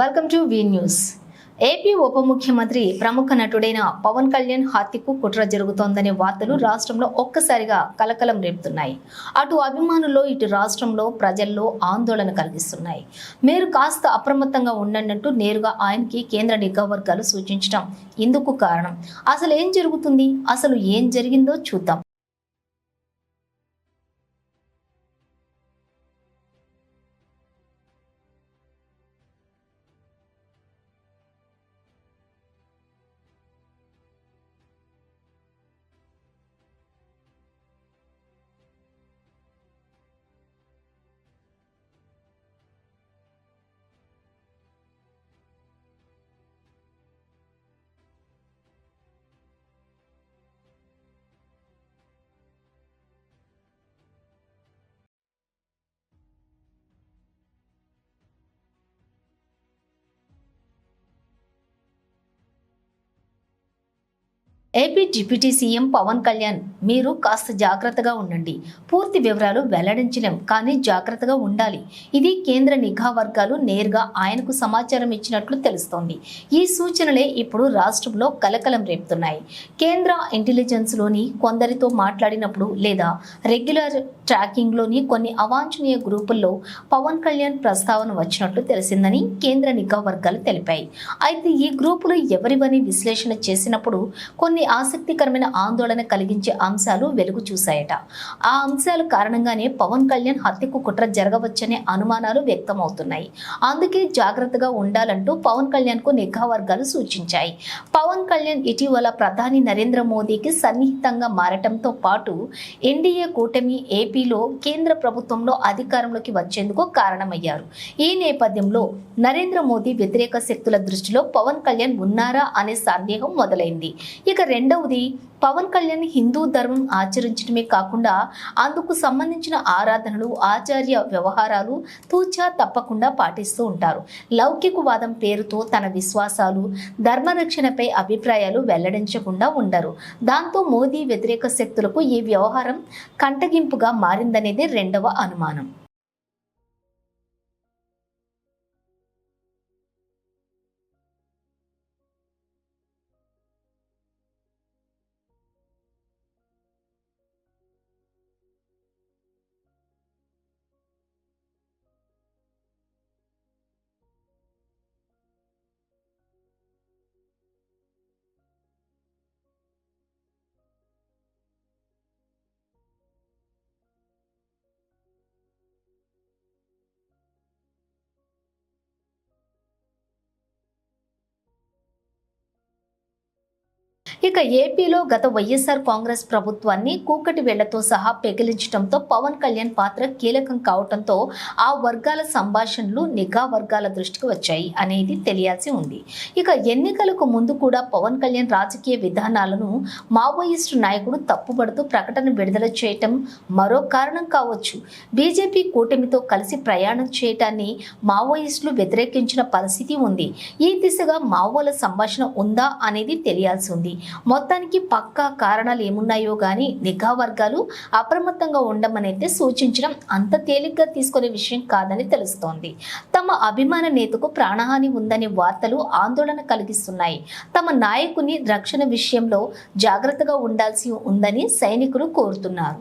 Welcome to V News AP ఉప ముఖ్యమంత్రి ప్రముఖ నటుడైన పవన్ కళ్యాణ్ హత్యకు కుట్ర జరుగుతోందనే వార్తలు రాష్ట్రంలో ఒక్కసారిగా కలకలం రేపుతున్నాయి. అటు అభిమానుల్లో ఇటు రాష్ట్రంలో ప్రజల్లో ఆందోళన కలిగిస్తున్నాయి. మీరు కాస్త అప్రమత్తంగా ఉండండి నేరుగా ఆయనకి కేంద్ర నిఘా వర్గాలు సూచించడం ఇందుకు కారణం. అసలు ఏం జరుగుతుంది? అసలు ఏం జరిగిందో చూద్దాం. AP deputy CM Pawan Kalyan మీరు కాస్త జాగ్రత్తగా ఉండండి. పూర్తి వివరాలు వెల్లడించలేం కానీ జాగ్రత్తగా ఉండాలి. ఇది కేంద్ర నిఘా వర్గాలు నేరుగా ఆయనకు సమాచారం ఇచ్చినట్లు తెలుస్తోంది. ఈ సూచనలే ఇప్పుడు రాష్ట్రంలో కలకలం రేపుతున్నాయి. కేంద్ర ఇంటెలిజెన్స్లోని కొందరితో మాట్లాడినప్పుడు లేదా రెగ్యులర్ ట్రాకింగ్లోని కొన్ని అవాంఛనీయ గ్రూపుల్లో పవన్ కళ్యాణ్ ప్రస్తావన వచ్చినట్లు తెలిసిందని కేంద్ర నిఘా వర్గాలు తెలిపాయి. అయితే ఈ గ్రూపులు ఎవరివని విశ్లేషణ చేసినప్పుడు కొన్ని ఆసక్తికరమైన ఆందోళన కలిగించే అంశాలు వెలుగు చూశాయట. ఆ అంశాల కారణంగానే పవన్ కళ్యాణ్ హత్యకు కుట్ర జరగవచ్చనే అనుమానాలు వ్యక్తమవుతున్నాయి. అందుకే జాగ్రత్తగా ఉండాలంటూ పవన్ కళ్యాణ్కు నిఘా వర్గాలు సూచించాయి. పవన్ కళ్యాణ్ ఇటీవల ప్రధాని నరేంద్ర మోదీకి సన్నిహితంగా మారటంతో పాటు ఎన్డీఏ కూటమి ఏపీ ఏపీలో కేంద్ర ప్రభుత్వంలో అధికారంలోకి వచ్చేందుకు కారణమయ్యారు. ఈ నేపథ్యంలో నరేంద్ర మోదీ వ్యతిరేక శక్తుల దృష్టిలో పవన్ కళ్యాణ్ ఉన్నారా అనే సందేహం మొదలైంది. ఇక రెండవది పవన్ కళ్యాణ్ హిందూ ధర్మం ఆచరించడమే కాకుండా అందుకు సంబంధించిన ఆరాధనలు ఆచార్య వ్యవహారాలు తూచా తప్పకుండా పాటిస్తూ ఉంటారు. లౌకికవాదం పేరుతో తన విశ్వాసాలు ధర్మరక్షణపై అభిప్రాయాలు వెల్లడించకుండా ఉండరు. దాంతో మోదీ వ్యతిరేక శక్తులకు ఈ వ్యవహారం కంటగింపుగా మారిందనేది రెండవ అనుమానం ఇక ఏపీలో గత వైఎస్ఆర్ కాంగ్రెస్ ప్రభుత్వాన్ని కూకటి వేళ్ళతో సహా పెగిలించడంతో పవన్ కళ్యాణ్ పాత్ర కీలకం కావడంతో ఆ వర్గాల సంభాషణలు నిఘా వర్గాల దృష్టికి వచ్చాయి అనేది తెలియాల్సి ఉంది. ఇక ఎన్నికలకు ముందు కూడా పవన్ కళ్యాణ్ రాజకీయ విధానాలను మావోయిస్టు నాయకుడు తప్పుపడుతూ ప్రకటన విడుదల చేయటం మరో కారణం కావచ్చు. బీజేపీ కూటమితో కలిసి ప్రయాణం చేయటాన్ని మావోయిస్టులు వ్యతిరేకించిన పరిస్థితి ఉంది. ఈ దిశగా మావోల సంభాషణ ఉందా అనేది తెలియాల్సి ఉంది. మొత్తానికి పక్కా కారణాలు ఏమున్నాయో కానీ నిఘా వర్గాలు అప్రమత్తంగా ఉండమనైతే సూచించడం అంత తేలిగ్గా తీసుకునే విషయం కాదని తెలుస్తోంది. తమ అభిమాన నేతకు ప్రాణహాని ఉందనే వార్తలు ఆందోళన కలిగిస్తున్నాయి. తమ నాయకుని రక్షణ విషయంలో జాగ్రత్తగా ఉండాల్సి ఉందని సైనికులు కోరుతున్నారు.